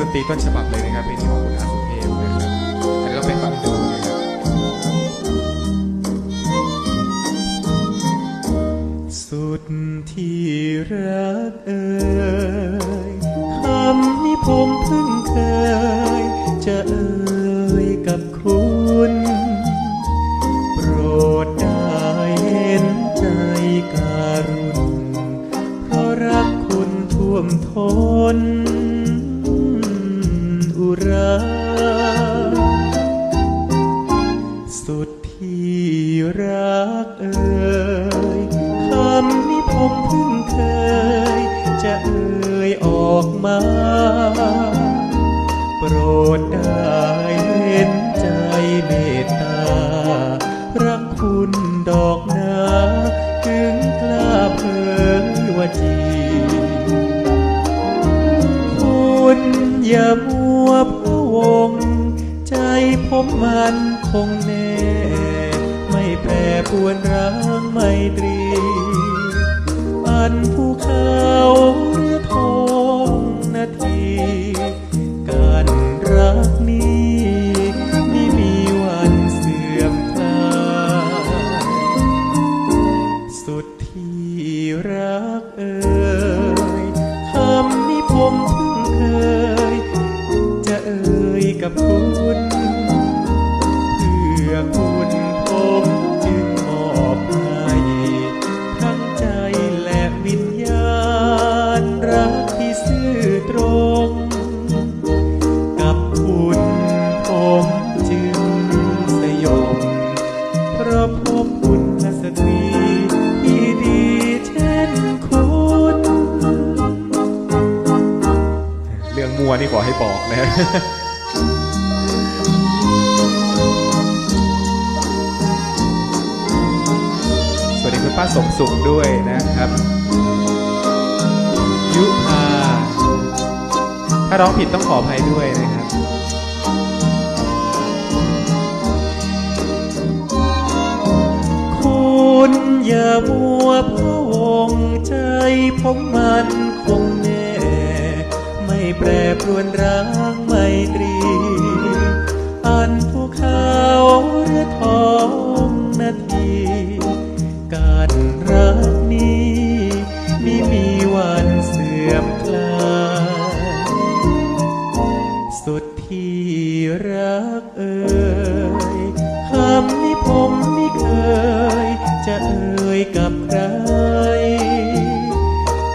ดนตรีต้นฉบับเลยนะครับเพลงนี้ของคุณอาสุเทพนะครับอันนี้เราไปฟังดูนะครับสุดที่รักเอ่ยคำนี้ผมเพิ่งเคย จะเอ่ยกับคุณโปรดได้เห็นใจการุณเพราะรักคุณท่วมทนอุรา สุดที่รักเอ่ยคำนี้ผมเพิ่งเคย จะเอ่ยออกมา โปรดได้เห็นใจเมตตา รักคุณดอกนาถึงกล้าเผยว่าจีคุณอย่ามัวพ ผมมันคงแน่ ไม่แปรปวนร้างไม่ตรี อันภูเขาหรือทองนาที การรักนี้ไม่มีวันเสื่อมคลายสุดที่รักเอ่ยคำนี้ผมเพิ่งเคย จะเอ่ยกับคุณ คุณผมจึงมอบให้ทั้งใจและวิญญาณรักที่ซื่อตรง กับคุณผมจึงสยบเพราะพบคุณสตรีที่ดีเช่นคุณเรื่องมัวนี่ขอให้บอกนะ ป้าสมสุขด้วยนะครับยุพาถ้าร้องผิดต้องขออภัยด้วยนะครับ คุณอย่ามัวพะวงใจผมมันคงแน่ ไม่แปรปรวนร้างไม่ตรี ติรักนี้มิมีวันเสื่อมคลายสุดที่รักเอ่ยคำนี้ผมไม่เคย จะเอ่ยกับใคร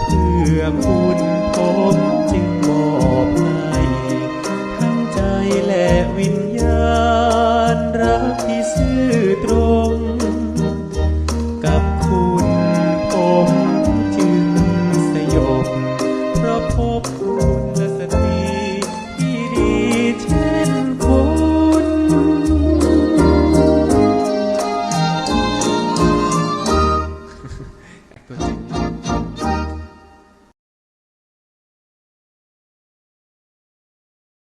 เพื่อคุณผมจึงมอบให้ทั้งใจและวิญญาณรักที่ซื่อตรง petit